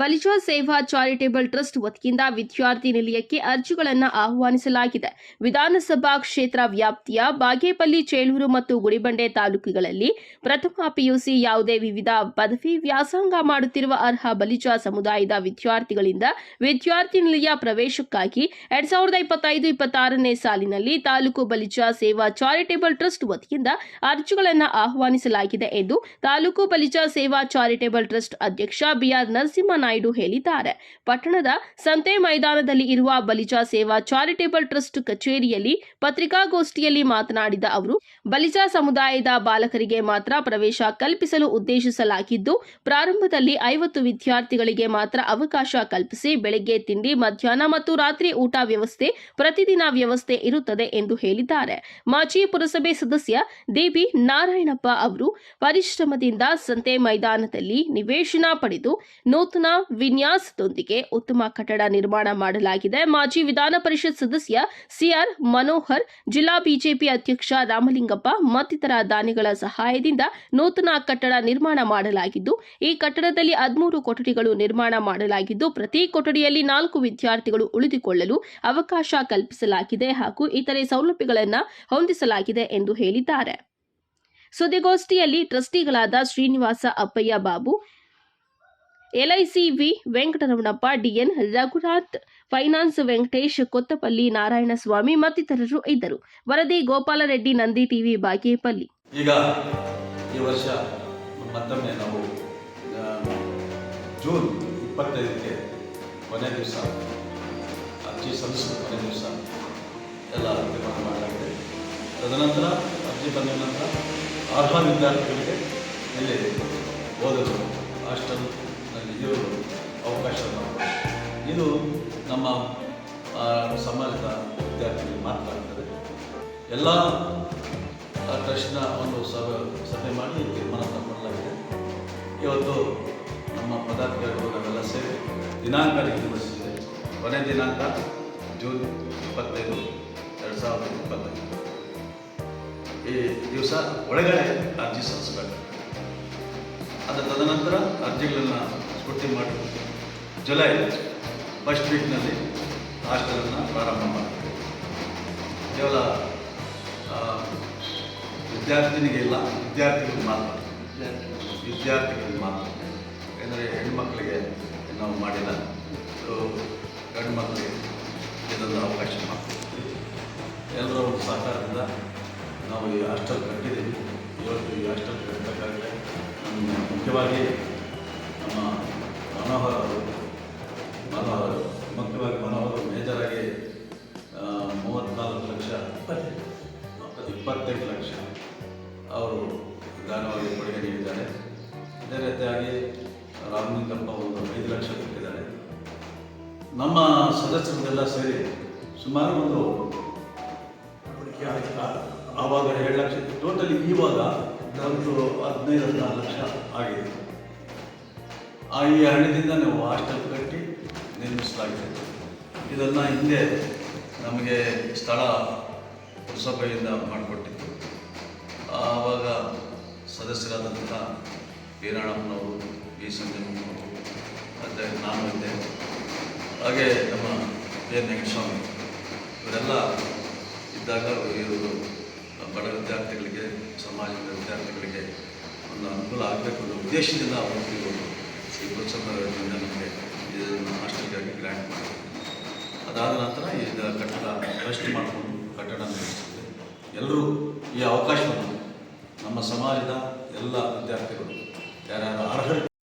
Balija Seva charitable trust ವತಿಯಿಂದ ವಿದ್ಯಾರ್ಥಿ ನಿಲಯಕ್ಕೆ ಅರ್ಜಿಗಳನ್ನು ಆಹ್ವಾನಿಸಲಾಗಿದೆ. ವಿಧಾನಸಭಾ ಕ್ಷೇತ್ರ ವ್ಯಾಪ್ತಿಯ ಬಾಗೇಪಲ್ಲಿ, ಚೇಳೂರು ಮತ್ತು ಗುಡಿಬಂಡೆ ತಾಲೂಕುಗಳಲ್ಲಿ ಪ್ರಥಮ ಪಿಯುಸಿ ಯಾವುದೇ ವಿವಿಧ ಪದವಿ ವ್ಯಾಸಂಗ ಮಾಡುತ್ತಿರುವ ಅರ್ಹ ಬಲಿಜ ಸಮುದಾಯದ ವಿದ್ಯಾರ್ಥಿಗಳಿಂದ ವಿದ್ಯಾರ್ಥಿ ನಿಲಯ ಪ್ರವೇಶಕ್ಕಾಗಿ ಎರಡ್ ಸಾವಿರದ ಇಪ್ಪತ್ತೈದು, ಇಪ್ಪತ್ತಾರನೇ ಸಾಲಿನಲ್ಲಿ ತಾಲೂಕು ಬಲಿಜ ಸೇವಾ ಚಾರಿಟೇಬಲ್ ಟ್ರಸ್ಟ್ ವತಿಯಿಂದ ಅರ್ಜಿಗಳನ್ನು ಆಹ್ವಾನಿಸಲಾಗಿದೆ ಎಂದು ತಾಲೂಕು ಬಲಿಜ ಸೇವಾ ಚಾರಿಟೇಬಲ್ ಟ್ರಸ್ಟ್ ಅಧ್ಯಕ್ಷ ಬಿಆರ್ ನರಸಿಂಹನಾಯ್ಡು ಹೇಳಿದ್ದಾರೆ. ಪಟ್ಟಣದ ಸಂತೆ ಮೈದಾನದಲ್ಲಿ ಇರುವ ಬಲಿಜ ಸೇವಾ ಚಾರಿಟೇಬಲ್ ಟ್ರಸ್ಟ್ ಕಚೇರಿಯಲ್ಲಿ ಪತ್ರಿಕಾಗೋಷ್ಠಿಯಲ್ಲಿ ಮಾತನಾಡಿದ ಅವರು, ಬಲಿಜ ಸಮುದಾಯದ ಬಾಲಕರಿಗೆ ಮಾತ್ರ ಪ್ರವೇಶ ಕಲ್ಪಿಸಲು ಉದ್ದೇಶಿಸಲಾಗಿದ್ದು, ಪ್ರಾರಂಭದಲ್ಲಿ ಐವತ್ತು ವಿದ್ಯಾರ್ಥಿಗಳಿಗೆ ಮಾತ್ರ ಅವಕಾಶ ಕಲ್ಪಿಸಿ ಬೆಳಗ್ಗೆ ತಿಂಡಿ, ಮಧ್ಯಾಹ್ನ ಮತ್ತು ರಾತ್ರಿ ಊಟ ವ್ಯವಸ್ಥೆ, ಪ್ರತಿದಿನ ವ್ಯವಸ್ಥೆ ಇರುತ್ತದೆ ಎಂದು ಹೇಳಿದ್ದಾರೆ. ಮಾಜಿ ಪುರಸಭೆ ಸದಸ್ಯ ದೇವಿ ನಾರಾಯಣಪ್ಪ ಅವರು, ಪರಿಶ್ರಮದಿಂದ ಸಂತೆ ಮೈದಾನದಲ್ಲಿ ನಿವೇಶನ ಪಡೆದು ನೂತನ ವಿನ್ಯಾಸದೊಂದಿಗೆ ಉತ್ತಮ ಕಟ್ಟಡ ನಿರ್ಮಾಣ ಮಾಡಲಾಗಿದೆ. ಮಾಜಿ ವಿಧಾನ ಪರಿಷತ್ ಸದಸ್ಯ ಸಿಆರ್ ಮನೋಹರ್, ಜಿಲ್ಲಾ ಬಿಜೆಪಿ ಅಧ್ಯಕ್ಷ ರಾಮಲಿಂಗಪ್ಪ ಮತ್ತಿತರ ದಾನಿಗಳ ಸಹಾಯದಿಂದ ನೂತನ ಕಟ್ಟಡ ನಿರ್ಮಾಣ ಮಾಡಲಾಗಿದ್ದು, ಈ ಕಟ್ಟಡದಲ್ಲಿ ಹದಿಮೂರು ಕೊಠಡಿಗಳು ನಿರ್ಮಾಣ ಮಾಡಲಾಗಿದ್ದು, ಪ್ರತಿ ಕೊಠಡಿಯಲ್ಲಿ ನಾಲ್ಕು ವಿದ್ಯಾರ್ಥಿಗಳು ಉಳಿದುಕೊಳ್ಳಲು ಅವಕಾಶ ಕಲ್ಪಿಸಲಾಗಿದೆ ಹಾಗೂ ಇತರೆ ಸೌಲಭ್ಯಗಳನ್ನು ಹೊಂದಿಸಲಾಗಿದೆ ಎಂದು ಹೇಳಿದ್ದಾರೆ. ಸುದ್ದಿಗೋಷ್ಠಿಯಲ್ಲಿ ಟ್ರಸ್ಟಿಗಳಾದ Srinivasa Appayya Babu LIC V Venkataramanappa, DN Raghunath, finance Venkatesh, Kothapalli Narayanaswamy ಮತ್ತಿತರರು ಇದ್ದರು. ವರದಿ ಗೋಪಾಲರೆಡ್ಡಿ, ನಂದಿ ಟಿವಿ, ಬಾಗೇಪಲ್ಲಿ. ಈಗ ವರ್ಷ ಮತ್ತೊಮ್ಮೆ ನಾವು ಜೂನ್ ಇಪ್ಪತ್ತೈದಕ್ಕೆ ಕೊನೆ ದಿವಸ, ಅರ್ಜಿ ಸಲ್ಲಿಸಿದ ಕೊನೆ ದಿವಸ ಎಲ್ಲ ತೀರ್ಮಾನ ಮಾಡಲಾಗಿದೆ. ತದನಂತರ ಅರ್ಜಿ ಬಂದ ನಂತರ ಅರ್ಹ ವಿದ್ಯಾರ್ಥಿಗಳಿಗೆ ಇಲ್ಲಿ ಓದಲು ಹಾಸ್ಟೆಲ್ನಲ್ಲಿ ಇರಲು ಅವಕಾಶ ಮಾಡಿಕೊಡಿ. ಇದು ನಮ್ಮ ಸಮಾಜದ ವಿದ್ಯಾರ್ಥಿಗಳು ಆಗ್ತದೆ. ಎಲ್ಲ ಟ್ರಸ್ಟ್ನ ಒಂದು ಸಭೆ ಸಭೆ ಮಾಡಿ ತೀರ್ಮಾನ ತಗೊಳ್ಳಲಾಗಿದೆ. ಇವತ್ತು ನಮ್ಮ ಪದಾಧಿಕಾರಿಗಳು ನಾವೆಲ್ಲ ಸೇರಿ ದಿನಾಂಕ ನಿಗದಿಪಡಿಸಿದೆ ಕೊನೆ ದಿನಾಂಕ ಜೂನ್ ಇಪ್ಪತ್ತೈದು, ಎರಡು ಸಾವಿರದ ಇಪ್ಪತ್ತೈದು. ಈ ದಿವಸ ಒಳಗಡೆ ಅರ್ಜಿ ಸಲ್ಲಿಸಬೇಕು. ಅದರ ತದನಂತರ ಅರ್ಜಿಗಳನ್ನು ಸ್ಫೂರ್ತಿ ಮಾಡಿ ಜುಲೈ ಫಸ್ಟ್ ವೀಕ್ನಲ್ಲಿ ಹಾಸ್ಟೆಲನ್ನು ಪ್ರಾರಂಭ ಮಾಡ್ತೀವಿ ಕೇವಲ ವಿದ್ಯಾರ್ಥಿನಿಗೆ ಇಲ್ಲ, ವಿದ್ಯಾರ್ಥಿಗಳಿಗೆ ಮಾತ್ರ. ವಿದ್ಯಾರ್ಥಿಗಳಿಗೆ ಮಾತ್ರ. ಯಾಕಂದರೆ ಹೆಣ್ಮಕ್ಳಿಗೆ ನಾವು ಮಾಡಿಲ್ಲ. ಗಂಡು ಮಕ್ಕಳಿಗೆ ಇದೊಂದು ಅವಕಾಶ ಮಾಡ್ತೀವಿ ಎಲ್ಲರ ಒಂದು ಸಹಕಾರದಿಂದ ನಾವು ಈ ಹಾಸ್ಟೆಲ್ ಕಟ್ಟಿದ್ದೀವಿ. ಇವತ್ತು ಈ ಹಾಸ್ಟೆಲ್ ಕಟ್ಟಬೇಕಾದ್ರೆ ನಮ್ಮ ಮುಖ್ಯವಾಗಿ ನಮ್ಮ ಮನೋಹರ್ ಅವರು ಮನೋಹರ್ ಮುಖ್ಯವಾಗಿ ಮನೋಹರ್ ಮೇಜರಾಗಿ ಮೂವತ್ನಾಲ್ಕು ಮೂವತ್ತ್ನಾಲ್ಕು ಲಕ್ಷ ಇಪ್ಪತ್ತೆಂಟು ಲಕ್ಷ ಅವರು ದಾನವಾಗಿ ಕೊಡುಗೆ ನೀಡಿದ್ದಾರೆ. ಅದೇ ರೀತಿಯಾಗಿ ರಾಮಲಿಂಗಪ್ಪ ಒಂದು ಐದು ಲಕ್ಷ ಕೊಟ್ಟಿದ್ದಾರೆ. ನಮ್ಮ ಸದಸ್ಯರೆಲ್ಲ ಸೇರಿ ಸುಮಾರು ಒಂದು ಆವಾಗ ಎರಡು ಲಕ್ಷ ಟೋಟಲಿ ಇವಾಗ ಒಂದು ಹದಿನೈದು ಹದಿನಾರು ಲಕ್ಷ ಆಗಿದೆ. ಆ ಈ ಹಣದಿಂದ ನಾವು ಹಾಸ್ಟೆಲ್ ಕಟ್ಟಿ ನಿರ್ಮಿಸಲಾಗಿದೆ. ಇದನ್ನು ಹಿಂದೆ ನಮಗೆ ಸ್ಥಳ ಪುರಸಭೆಯಿಂದ ಮಾಡಿಕೊಟ್ಟಿತ್ತು ಆವಾಗ ಸದಸ್ಯರಾದಂಥ ವೀರಾಣಪ್ಪನವರು ಬಿ. ಸಂಜಮ್ಮನವರು ಮತ್ತು ನಾನು ಇದ್ದೆ. ಹಾಗೆ ನಮ್ಮ ಎನ್ ವೆಂಕಟಸ್ವಾಮಿ ಇವರೆಲ್ಲ ಇದ್ದಾಗ ಇವರು ಬಡ ವಿದ್ಯಾರ್ಥಿಗಳಿಗೆ, ಸಮಾಜದ ವಿದ್ಯಾರ್ಥಿಗಳಿಗೆ ಒಂದು ಅನುಕೂಲ ಆಗಬೇಕು ಅನ್ನೋ ಉದ್ದೇಶದಿಂದ ಅವರು ಇವರು ಈ ಪುರಸಭೆಯಿಂದ ನಮಗೆ ಇದನ್ನು ಹಾಸ್ಟೆಲ್ಗಾಗಿ ಗ್ರ್ಯಾಂಟ್ ಮಾಡಿ ಅದಾದ ನಂತರ ಈಗ ಕಟ್ಟಡ ಟ್ರಸ್ಟ್ ಮಾಡಿಕೊಂಡು ಕಟ್ಟಡ ನಿರ್ಮಿಸಿದೆ ಎಲ್ಲರೂ ಈ ಅವಕಾಶವನ್ನು ನಮ್ಮ ಸಮಾಜದ ಎಲ್ಲ ವಿದ್ಯಾರ್ಥಿಗಳು ಯಾರ್ಯಾರು ಅರ್ಹರು